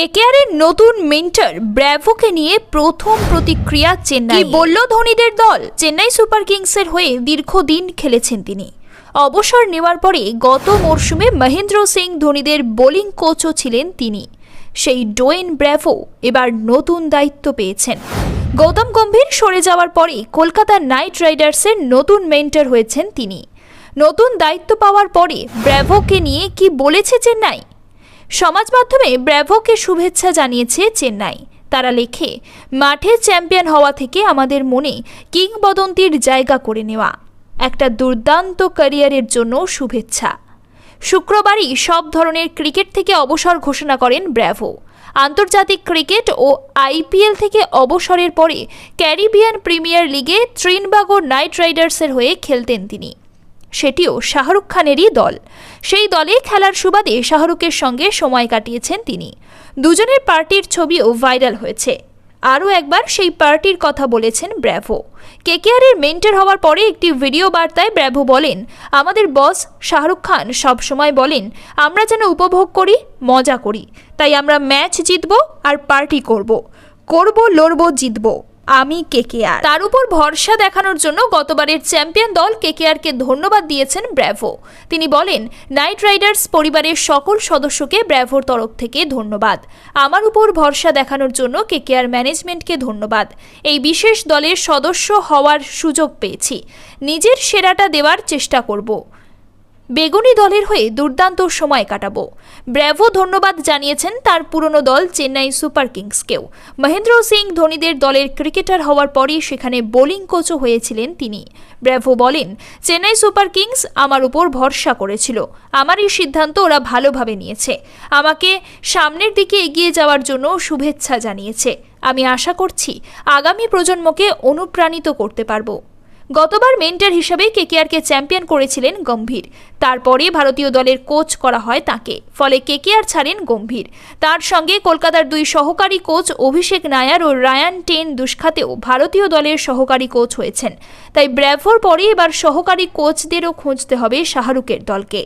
কেকেআরের নতুন মেন্টর ব্র্যাভোকে নিয়ে প্রথম প্রতিক্রিয়া চেন্নাই। বলল ধোনিদের দল? চেন্নাই সুপার কিংসের হয়ে দীর্ঘদিন খেলেছেন তিনি। অবসর নেওয়ার পরে গত মরশুমে মহেন্দ্র সিং ধোনিদের বোলিং কোচও ছিলেন তিনি। সেই ডোয়েন ব্র্যাভো এবার নতুন দায়িত্ব পেয়েছেন। গৌতম গম্ভীর সরে যাওয়ার পরে কলকাতা নাইট রাইডার্সের নতুন মেন্টর হয়েছেন তিনি। নতুন দায়িত্ব পাওয়ার পরে ব্র্যাভোকে নিয়ে কি বলেছে চেন্নাই? সমাজ মাধ্যমে ব্র্যাভোকে শুভেচ্ছা জানিয়েছে চেন্নাই। তারা লেখে, মাঠে চ্যাম্পিয়ন হওয়া থেকে আমাদের মনে কিংবদন্তির জায়গা করে নেওয়া। একটা দুর্দান্ত ক্যারিয়ারের জন্য শুভেচ্ছা। শুক্রবারই সব ধরনের ক্রিকেট থেকে অবসর ঘোষণা করেন ব্র্যাভো। আন্তর্জাতিক ক্রিকেট ও আইপিএল থেকে অবসরের পরে ক্যারিবিয়ান প্রিমিয়ার লিগে ত্রিনবাগো নাইট রাইডার্সের হয়ে খেলতেন তিনি। সেটিও শাহরুখ খানেরই দল। সেই দলে খেলার সুবাদে শাহরুখের সঙ্গে সময় কাটিয়েছেন তিনি। দুজনের পার্টির ছবিও ভাইরাল হয়েছে। আরও একবার সেই পার্টির কথা বলেছেন ব্র্যাভো। কেকেআরের মেন্টার হওয়ার পরে একটি ভিডিও বার্তায় ব্র্যাভো বলেন, আমাদের বস শাহরুখ খান সবসময় বলেন, আমরা যেন উপভোগ করি, মজা করি। তাই আমরা ম্যাচ জিতব আর পার্টি করব। করব, লড়ব, জিতব। আমি কেকেআর। তার উপর ভরসা দেখানোর জন্য গতবারের চ্যাম্পিয়ন দল কেকেআরকে ধন্যবাদ দিয়েছেন ব্র্যাভো। তিনি বলেন, নাইট রাইডার্স পরিবারের সকল সদস্যকে ব্র্যাভোর তরফ থেকে ধন্যবাদ। আমার উপর ভরসা দেখানোর জন্য কেকেআর ম্যানেজমেন্টকে ধন্যবাদ। এই বিশেষ দলের সদস্য হওয়ার সুযোগ পেয়েছি। নিজের সেরাটা দেওয়ার চেষ্টা করব। বেগুনি দলের হয়ে দুর্দান্ত সময় কাটাবো। ব্র্যাভো ধন্যবাদ জানিয়েছেন তার পুরনো দল চেন্নাই সুপার কিংসকেও। মহেন্দ্র সিং ধোনিদের দলের ক্রিকেটার হওয়ার পরই সেখানে বোলিং কোচও হয়েছিলেন তিনি। ব্র্যাভো বলেন, চেন্নাই সুপার কিংস আমার উপর ভরসা করেছিল। আমার এই সিদ্ধান্ত ওরা ভালোভাবে নিয়েছে। আমাকে সামনের দিকে এগিয়ে যাওয়ার জন্য শুভেচ্ছা জানিয়েছে। আমি আশা করছি আগামী প্রজন্মকে অনুপ্রাণিত করতে পারব। গতবার মেন্টার হিসাবে কেকেআরকে চ্যাম্পিয়ন করেছিলেন গম্ভীর। তারপরে ভারতীয় দলের কোচ করা হয় তাকে, ফলে কেকেআর ছাড়েন গম্ভীর। তার সঙ্গে কলকাতার দুই সহকারী কোচ অভিষেক নায়ার ও রায়ান টেন দুষ্খাতেও ভারতীয় দলের সহকারী কোচ হয়েছেন। তাই ব্র্যাভোর পরে এবার সহকারী কোচদেরও খুঁজতে হবে শাহরুখের দলকে।